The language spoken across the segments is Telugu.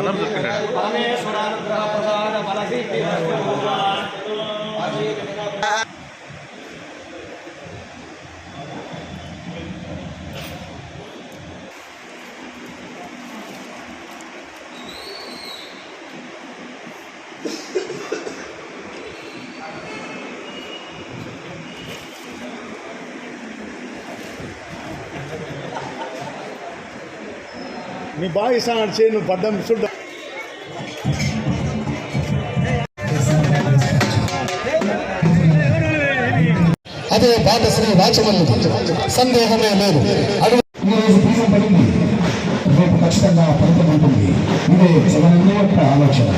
అన్నం దొరికినాడు పరమేశ్వరానుగ్రహ ప్రసాద ఫలసిద్ధిరస్తు నీ బాగా ఇస్తాను అదే నువ్వు శ్రీ చూడ్డా రాచమల్లి సందేహమే లేదు పడింది రేపు ఖచ్చితంగా ఫలితం ఉంటుంది. ఇదే జగన్ యొక్క ఆలోచన.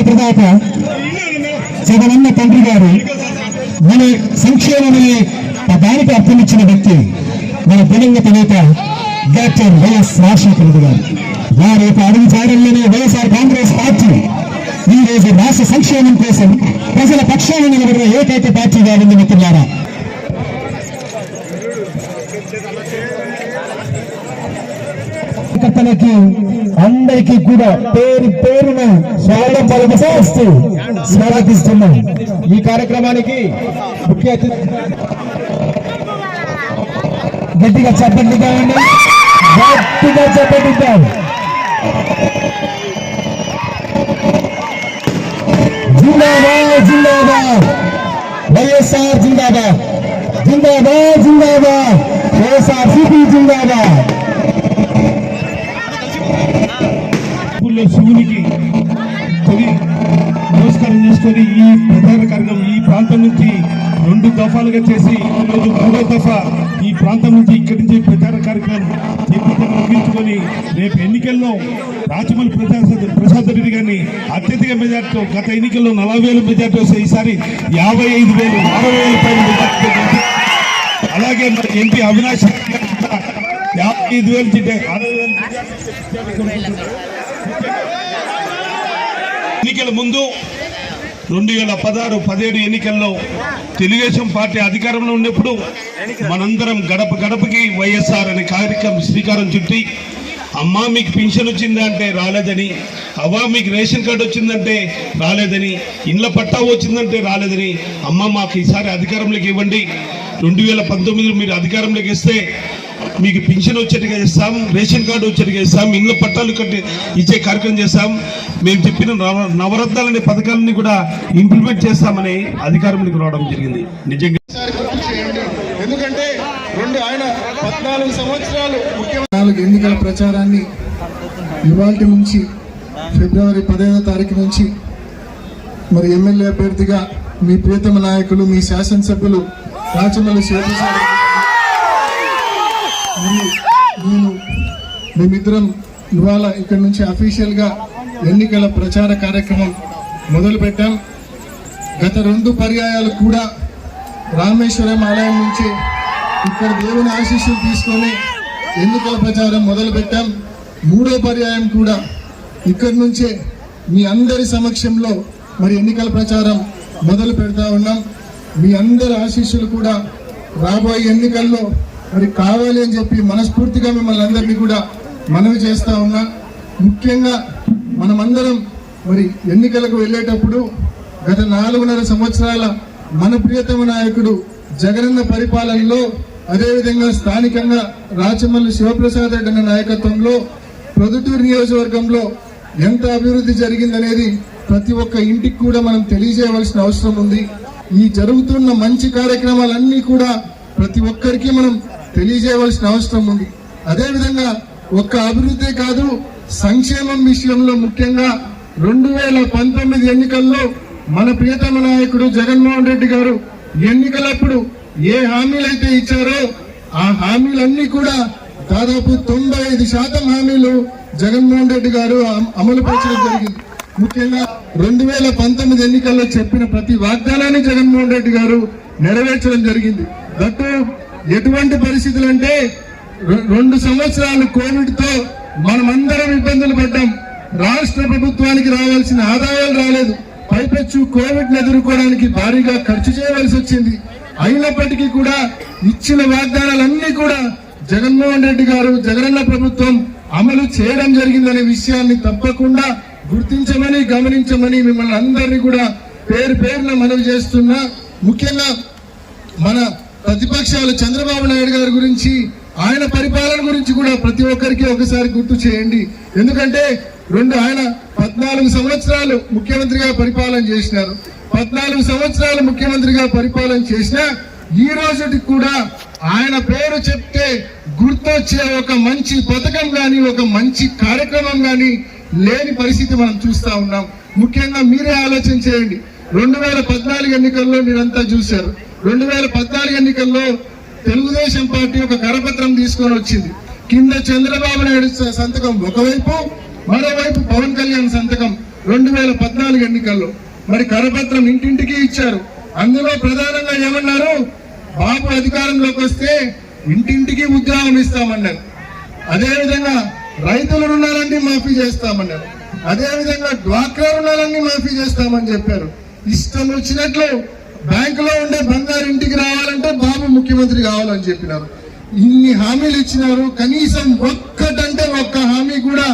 ప్రదాత జగనన్న తండ్రి గారు మన సంక్షేమమనే దానికి అర్థమిచ్చిన వ్యక్తి మన దివంగత నేత డాక్టర్ వైఎస్ రాజశేఖర గారు. వారి యొక్క అడుగు జాడల్లోనే వైఎస్ఆర్ కాంగ్రెస్ పార్టీ ఈ రోజు రాష్ట్ర సంక్షేమం కోసం ప్రజల పక్షాన నిలబడిన ఏకైక పార్టీగా ఉంది మిత్రులారా. కార్యకర్తలకి అందరికీ కూడా పేరు పేరున స్వాగతం పలుకుతూ స్వాగతిస్తున్నాం. ఈ కార్యక్రమానికి ముఖ్య అతిథి గట్టిగా చప్పట్లు కావండి గట్టిగా చప్పట్లు జిందాబాద్ జిందాబాద్. వైఎస్ఆర్ జిందాబాద్. జిందాబాద్ జిందాబాద్. వైఎస్ఆర్ సిపి జిందాబాద్. ఊళ్ళో శివునికి తొలి నమస్కారం చేసుకొని ఈ ప్రధాన కార్యక్రమం ఈ ప్రాంతం నుంచి రెండు దఫాలుగా చేసి ఈరోజు మూడో దఫా ఈ ప్రాంతం నుంచి ఇక్కడి నుంచి ప్రచార కార్యక్రమం చేపట్టి ముగించుకొని రేపు ఎన్నికల్లో రాజమౌళి ప్రసాద్ ప్రసాద్ రెడ్డి గారిని అత్యధిక మెజార్టీతో గత ఎన్నికల్లో నలభై వేలు మెజార్టీ వస్తే ఈసారి యాభై ఐదు వేలు అరవై వేల పైన అలాగే మరి ఎంపీ అవినాష్ యాభై ఐదు వేలు అరవై వేలు మెజార్టీతో గెలిచారు. ఎన్నిక ఎన్నికల ముందు రెండు వేల పదహారు పదిహేడు ఎన్నికల్లో తెలుగుదేశం పార్టీ అధికారంలో ఉన్నప్పుడు మనందరం గడప గడపకి వైఎస్ఆర్ అనే కార్యక్రమం శ్రీకారం చుట్టి అమ్మా మీకు పింఛన్ వచ్చిందా అంటే రాలేదని అవ్వ మీకు రేషన్ కార్డు వచ్చిందంటే రాలేదని ఇండ్ల పట్టా వచ్చిందంటే రాలేదని అమ్మ మాకు ఈసారి అధికారంలోకి ఇవ్వండి. రెండు వేల పంతొమ్మిదిలో మీరు అధికారంలోకి ఇస్తే మీకు పింఛన్ వచ్చేట్టుగా చేస్తాం రేషన్ కార్డు వచ్చేట్టుగా చేస్తాం ఇళ్ళ పట్టాలు కట్టి ఇచ్చే కార్యక్రమం చేస్తాం. మేము చెప్పిన నవ నవరత్నాలనే పథకాలని కూడా ఇంప్లిమెంట్ చేస్తామని అధికారంలోకి రావడం జరిగింది. నిజంగా ఒకసారి గుర్తు చేయండి. ఎందుకంటే రెండు ఆయన పద్నాలుగు సంవత్సరాలు నాలుగు ఎన్నికల ప్రచారాన్ని ఇవాటి నుంచి ఫిబ్రవరి పదహైదో తారీఖు నుంచి మరి ఎమ్మెల్యే అభ్యర్థిగా మీ ప్రియతమ నాయకులు మీ శాసనసభ్యులు రాచమల్లి శివప్రసాద్ నేను మేమిద్దరం ఇవాళ ఇక్కడ నుంచి అఫీషియల్గా ఎన్నికల ప్రచార కార్యక్రమం మొదలుపెట్టాం. గత రెండు పర్యాయాలు కూడా రామేశ్వరం ఆలయం నుంచి ఇక్కడ దేవుని ఆశీస్సులు తీసుకొని ఎన్నికల ప్రచారం మొదలుపెట్టాం. మూడో పర్యాయం కూడా ఇక్కడి నుంచే మీ అందరి సమక్షంలో మరి ఎన్నికల ప్రచారం మొదలు పెడతా ఉన్నాం. మీ అందరి ఆశీస్సులు కూడా రాబోయే ఎన్నికల్లో మరి కావాలి అని చెప్పి మనస్ఫూర్తిగా మిమ్మల్ని అందరినీ కూడా మనవి చేస్తా ఉన్నా. ముఖ్యంగా మనమందరం మరి ఎన్నికలకు వెళ్ళేటప్పుడు గత నాలుగున్నర సంవత్సరాల మన ప్రియతమ నాయకుడు జగనన్న పరిపాలనలో అదేవిధంగా స్థానికంగా రాచమల్లి శివప్రసాద్ రెడ్డి అన్న నాయకత్వంలో ప్రొద్దుటూరు నియోజకవర్గంలో ఎంత అభివృద్ధి జరిగిందనేది ప్రతి ఒక్క ఇంటికి కూడా మనం తెలియజేయవలసిన అవసరం ఉంది. ఈ జరుగుతున్న మంచి కార్యక్రమాలన్నీ కూడా ప్రతి ఒక్కరికి మనం తెలియజేయవలసిన అవసరం ఉంది. అదేవిధంగా ఒక్క అభివృద్ధి కాదు సంక్షేమం విషయంలో ముఖ్యంగా రెండు వేల పంతొమ్మిది ఎన్నికల్లో మన ప్రియతమ నాయకుడు జగన్మోహన్ రెడ్డి గారు ఎన్నికలప్పుడు ఏ హామీలైతే ఇచ్చారో ఆ హామీలన్నీ కూడా దాదాపు తొంభై ఐదు శాతం హామీలు జగన్మోహన్ రెడ్డి గారు అమ- అమలు పరచడం జరిగింది. ముఖ్యంగా రెండు వేల పంతొమ్మిది ఎన్నికల్లో చెప్పిన ప్రతి వాగ్దానాన్ని జగన్మోహన్ రెడ్డి గారు నెరవేర్చడం జరిగింది. దట్టు ఎటువంటి పరిస్థితులు అంటే రెండు సంవత్సరాలు కోవిడ్తో మనమందరం ఇబ్బందులు పడ్డాం. రాష్ట్ర ప్రభుత్వానికి రావాల్సిన ఆదాయాలు రాలేదు. పైపెచ్చు కోవిడ్ని ఎదుర్కోవడానికి భారీగా ఖర్చు చేయవలసి వచ్చింది. అయినప్పటికీ కూడా ఇచ్చిన వాగ్దానాలన్నీ కూడా జగన్మోహన్ రెడ్డి గారు జగనన్న ప్రభుత్వం అమలు చేయడం జరిగిందనే విషయాన్ని తప్పకుండా గుర్తించమని గమనించమని మిమ్మల్ని అందరినీ కూడా పేరు పేరున మనవి చేస్తున్నా. ముఖ్యంగా మన ప్రతిపక్షాలు చంద్రబాబు నాయుడు గారి గురించి ఆయన పరిపాలన గురించి కూడా ప్రతి ఒక్కరికి ఒకసారి గుర్తు చేయండి. ఎందుకంటే రెండు ఆయన పద్నాలుగు సంవత్సరాలు ముఖ్యమంత్రిగా పరిపాలన చేసినారు. పద్నాలుగు సంవత్సరాలు ముఖ్యమంత్రిగా పరిపాలన చేసినా ఈ రోజుకి కూడా ఆయన పేరు చెప్తే గుర్తొచ్చే ఒక మంచి పథకం కానీ ఒక మంచి కార్యక్రమం కానీ లేని పరిస్థితి మనం చూస్తా ఉన్నాం. ముఖ్యంగా మీరే ఆలోచన చేయండి. రెండు వేల పద్నాలుగు ఎన్నికల్లో మీరంతా చూశారు. రెండు వేల పద్నాలుగు ఎన్నికల్లో తెలుగుదేశం పార్టీ ఒక కరపత్రం తీసుకొని వచ్చింది. కింద చంద్రబాబు నాయుడు సంతకం ఒకవైపు మరోవైపు పవన్ కళ్యాణ్ సంతకం రెండు వేల పద్నాలుగు ఎన్నికల్లో. మరి కరపత్రం ఇంటింటికి ఇచ్చారు. అందులో ప్రధానంగా ఏమన్నారు? బాబు అధికారంలోకి వస్తే ఇంటింటికి ఉద్యోగం ఇస్తామన్నారు. అదేవిధంగా రైతుల రుణాలన్నీ మాఫీ చేస్తామన్నారు. అదేవిధంగా డ్వాక్రా రుణాలన్నీ మాఫీ చేస్తామని చెప్పారు. ఇష్టం వచ్చినట్లు బ్యాంకులో ఉండే బంగారు ఇంటికి రావాలంటే బాబు ముఖ్యమంత్రి కావాలని చెప్పినారు. ఇన్ని హామీలు ఇచ్చినారు. కనీసం ఒక్కటంటే ఒక్క హామీ కూడా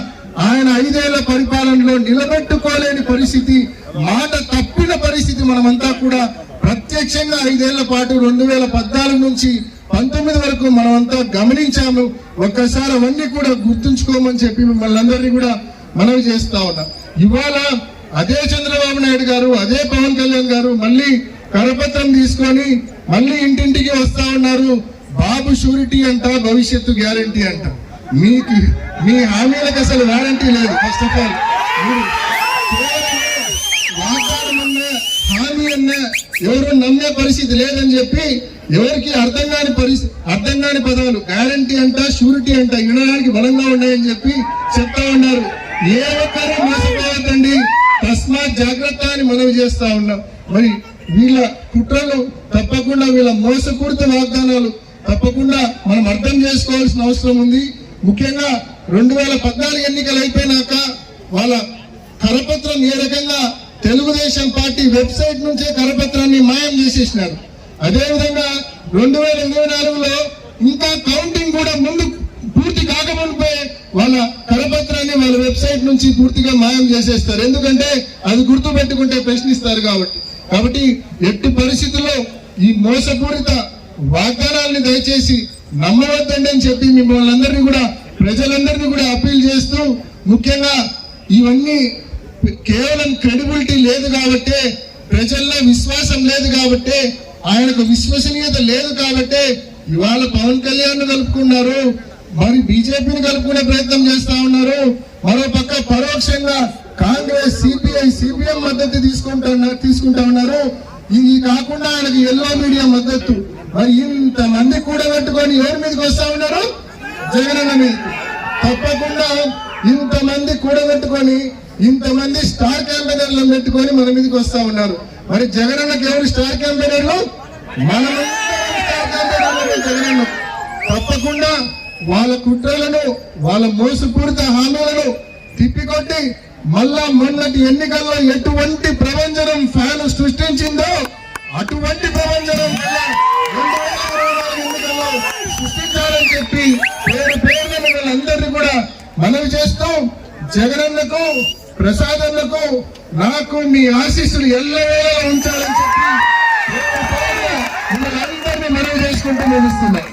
ఆయన ఐదేళ్ళ పరిపాలనలో నిలబెట్టుకోలేని పరిస్థితి మాట తప్పిన పరిస్థితి మనమంతా కూడా ప్రత్యక్షంగా ఐదేళ్ళ పాటు రెండు వేల పద్నాలుగు నుంచి పంతొమ్మిది వరకు మనమంతా గమనించాము. ఒక్కసారి అవన్నీ కూడా గుర్తుంచుకోమని చెప్పి మిమ్మల్ని అందరినీ కూడా మనవి చేస్తా ఉన్నా. ఇవాళ అదే చంద్రబాబు నాయుడు గారు అదే పవన్ కళ్యాణ్ గారు మళ్ళీ కరపత్రం తీసుకొని మళ్ళీ ఇంటింటికి వస్తా ఉన్నారు. బాబు షూరిటీ అంట భవిష్యత్తు గ్యారంటీ అంట. మీకు మీ హామీలకు అసలు వారంటీ లేదు ఫస్ట్ ఆఫ్ ఆల్ అన్నా హామీ అన్నా ఎవరు నమ్మే పరిస్థితి లేదని చెప్పి ఎవరికి అర్థం కాని పరిస్థితి అర్థం కాని పదాలు గ్యారంటీ అంట షూరిటీ అంట వినడానికి బలంగా ఉన్నాయని చెప్పి చెప్తా ఉన్నారు. ఏ ఒక్కరూ మోసపోవద్దండి. తస్మాత్ జాగ్రత్త అని మనవి చేస్తా ఉన్నాం. మరి వీళ్ళ కుట్రలు తప్పకుండా వీళ్ళ మోసపూరిత వాగ్దానాలు తప్పకుండా మనం అర్థం చేసుకోవాల్సిన అవసరం ఉంది. ముఖ్యంగా రెండు వేల పద్నాలుగు ఎన్నికలు అయిపోయినాక వాళ్ళ కరపత్రం ఏ రకంగా తెలుగుదేశం పార్టీ వెబ్సైట్ నుంచే కరపత్రాన్ని మాయం చేసేసినారు. అదేవిధంగా రెండు వేల ఇరవై నాలుగులో ఇంకా కౌంటింగ్ కూడా ముందు పూర్తి కాకముందే వాళ్ళ కరపత్రాన్ని వాళ్ళ వెబ్సైట్ నుంచి పూర్తిగా మాయం చేసేస్తారు. ఎందుకంటే అది గుర్తు పెట్టుకుంటే ప్రశ్నిస్తారు కాబట్టి. కాబట్టి ఎట్టి పరిస్థితుల్లో ఈ మోసపూరిత వాగ్దానాల్ని దయచేసి నమ్మవద్దండి అని చెప్పి మిమ్మల్ని అందరినీ కూడా ప్రజలందరినీ కూడా అప్పీల్ చేస్తూ ముఖ్యంగా ఇవన్నీ కేవలం క్రెడిబిలిటీ లేదు కాబట్టే ప్రజల్లో విశ్వాసం లేదు కాబట్టే ఆయనకు విశ్వసనీయత లేదు కాబట్టే ఇవాళ పవన్ కళ్యాణ్ కలుపుకున్నారు మరి బీజేపీని కలుపుకునే ప్రయత్నం చేస్తా ఉన్నారు. మరో పక్క పరోక్షంగా కాంగ్రెస్ సిపిఐ సిపిఎం మద్దతు తీసుకుంటున్నారు తీసుకుంటా ఉన్నారు. ఇది కాకుండా ఆయనకు ఎల్లో మీడియా మద్దతు. మరి ఇంత మంది పెట్టుకొని ఎవరి మీదకి వస్తా ఉన్నారు? జగనన్న మీదకి. తప్పకుండా ఇంతమంది కూడబెట్టుకొని ఇంతమంది స్టార్ క్యాంపెయినర్లను పెట్టుకొని మన మీదకి వస్తా ఉన్నారు. మరి జగనన్నకి ఎవరు స్టార్ క్యాంపెయినర్లు? మనం స్టార్ జగనన్న తప్పకుండా వాళ్ళ కుట్రలను వాళ్ళ మోసపూరిత హామీలను తిప్పికొట్టి మళ్ళా మొన్నటి ఎన్నికల్లో ఎటువంటి ప్రభంజనం ఫ్యాన్ సృష్టించిందో అటువంటి ప్రభంజనం ఎన్నికల్లో సృష్టించాలని చెప్పి పేరు పేరున మిమ్మల్ని అందరినీ కూడా మనవి చేస్తూ జగనన్నకు ప్రసాదన్నకు నాకు మీ ఆశీస్సులు ఎల్లవేళ ఉంచాలని చెప్పి మిమ్మల్ని అందరినీ మనవి చేసుకుంటూ నిలుస్తున్నాయి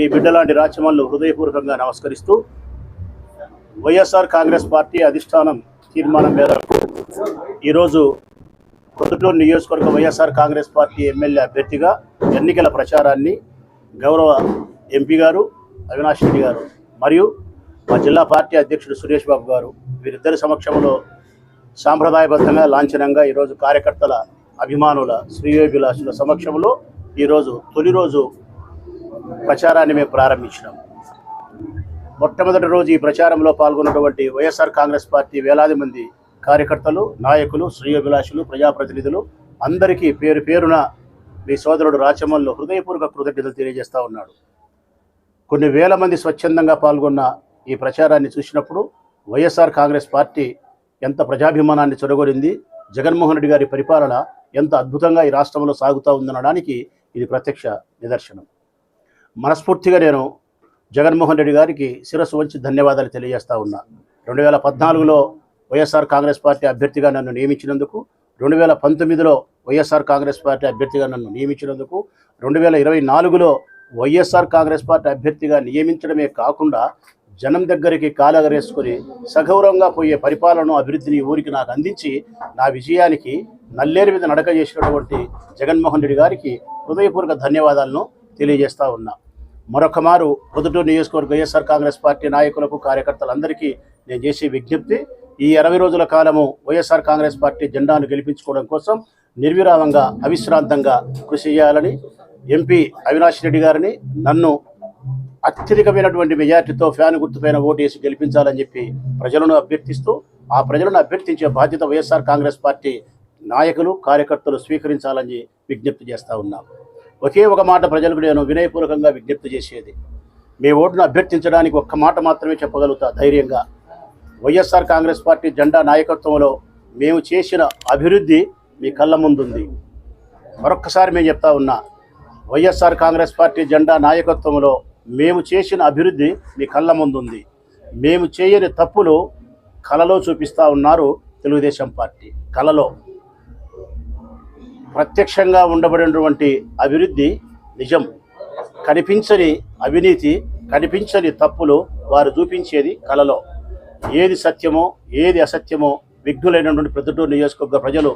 మీ బిడ్డలాంటి రాచమల్లు హృదయపూర్వకంగా నమస్కరిస్తూ వైఎస్ఆర్ కాంగ్రెస్ పార్టీ అధిష్టానం తీర్మానం మేరకు ఈరోజు పొద్దుటూరు నియోజకవర్గ వైఎస్ఆర్ కాంగ్రెస్ పార్టీ ఎమ్మెల్యే అభ్యర్థిగా ఎన్నికల ప్రచారాన్ని గౌరవ ఎంపీ గారు అవినాష్ రెడ్డి గారు మరియు మా జిల్లా పార్టీ అధ్యక్షుడు సురేష్ బాబు గారు వీరిద్దరి సమక్షంలో సాంప్రదాయబద్ధంగా లాంఛనంగా ఈరోజు కార్యకర్తల అభిమానుల శ్రీయోగిలాసుల సమక్షంలో ఈరోజు తొలి రోజు ప్రచారాన్ని మేము ప్రారంభించినాం. మొట్టమొదటి రోజు ఈ ప్రచారంలో పాల్గొన్నటువంటి వైఎస్ఆర్ కాంగ్రెస్ పార్టీ వేలాది మంది కార్యకర్తలు నాయకులు శ్రేయోభిలాషులు ప్రజాప్రతినిధులు అందరికీ పేరు పేరున మీ సోదరుడు రాచమల్లు హృదయపూర్వక కృతజ్ఞతలు తెలియజేస్తూ ఉన్నాడు. కొన్ని వేల మంది స్వచ్ఛందంగా పాల్గొన్న ఈ ప్రచారాన్ని చూసినప్పుడు వైఎస్ఆర్ కాంగ్రెస్ పార్టీ ఎంత ప్రజాభిమానాన్ని చొరగొరింది జగన్మోహన్ రెడ్డి గారి పరిపాలన ఎంత అద్భుతంగా ఈ రాష్ట్రంలో సాగుతూ ఉందనడానికి ఇది ప్రత్యక్ష నిదర్శనం. మనస్ఫూర్తిగా నేను జగన్మోహన్ రెడ్డి గారికి శిరస్సు వంచి ధన్యవాదాలు తెలియజేస్తా ఉన్నా. రెండు వేల పద్నాలుగులో వైఎస్ఆర్ కాంగ్రెస్ పార్టీ అభ్యర్థిగా నన్ను నియమించినందుకు రెండు వేల పంతొమ్మిదిలో వైఎస్ఆర్ కాంగ్రెస్ పార్టీ అభ్యర్థిగా నన్ను నియమించినందుకు రెండు వేల ఇరవై నాలుగులో వైఎస్ఆర్ కాంగ్రెస్ పార్టీ అభ్యర్థిగా నియమించడమే కాకుండా జనం దగ్గరికి కాలగరేసుకొని సగౌరవంగా పోయే పరిపాలన అభివృద్ధిని ఊరికి నాకు అందించి నా విజయానికి నల్లేరు మీద నడక చేసినటువంటి జగన్మోహన్ రెడ్డి గారికి హృదయపూర్వక ధన్యవాదాలను తెలియజేస్తా ఉన్నా. మరొక మారు పొద్దుటూరు నియోజకవర్గ వైఎస్ఆర్ కాంగ్రెస్ పార్టీ నాయకులకు కార్యకర్తలందరికీ నేను చేసే విజ్ఞప్తి ఈ ఇరవై రోజుల కాలము వైఎస్ఆర్ కాంగ్రెస్ పార్టీ జెండాను గెలిపించుకోవడం కోసం నిర్విరామంగా అవిశ్రాంతంగా కృషి చేయాలని ఎంపీ అవినాష్ రెడ్డి గారిని నన్ను అత్యధికమైనటువంటి మెజార్టీతో ఫ్యాన్ గుర్తుపైన ఓటేసి గెలిపించాలని చెప్పి ప్రజలను అభ్యర్థిస్తూ ఆ ప్రజలను అభ్యర్థించే బాధ్యత వైఎస్ఆర్ కాంగ్రెస్ పార్టీ నాయకులు కార్యకర్తలు స్వీకరించాలని విజ్ఞప్తి చేస్తూ ఉన్నాం. ఒకే ఒక మాట ప్రజలకు నేను వినయపూర్వకంగా విజ్ఞప్తి చేసేది. మీ ఓటును అభ్యర్థించడానికి ఒక్క మాట మాత్రమే చెప్పగలుగుతా ధైర్యంగా. వైఎస్ఆర్ కాంగ్రెస్ పార్టీ జెండా నాయకత్వంలో మేము చేసిన అభివృద్ధి మీ కళ్ళ ముందుంది. మరొక్కసారి మేము చెప్తా ఉన్నా వైఎస్ఆర్ కాంగ్రెస్ పార్టీ జెండా నాయకత్వంలో మేము చేసిన అభివృద్ధి మీ కళ్ళ ముందుంది. మేము చేయని తప్పులు కలలో చూపిస్తూ ఉన్నారు తెలుగుదేశం పార్టీ. కలలో. ప్రత్యక్షంగా ఉండబడినటువంటి అభివృద్ధి నిజం. కనిపించని అవినీతి కనిపించని తప్పులు వారు చూపించేది కలలో. ఏది సత్యమో ఏది అసత్యమో విఘ్నులైనటువంటి ప్రొద్దుటూరు నియోజకవర్గ ప్రజలు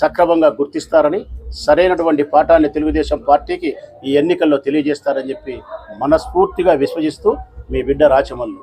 సక్రమంగా గుర్తిస్తారని సరైనటువంటి పాఠాన్ని తెలుగుదేశం పార్టీకి ఈ ఎన్నికల్లో తెలియజేస్తారని చెప్పి మనస్ఫూర్తిగా విశ్వసిస్తూ మీ బిడ్డ రాచమల్లు.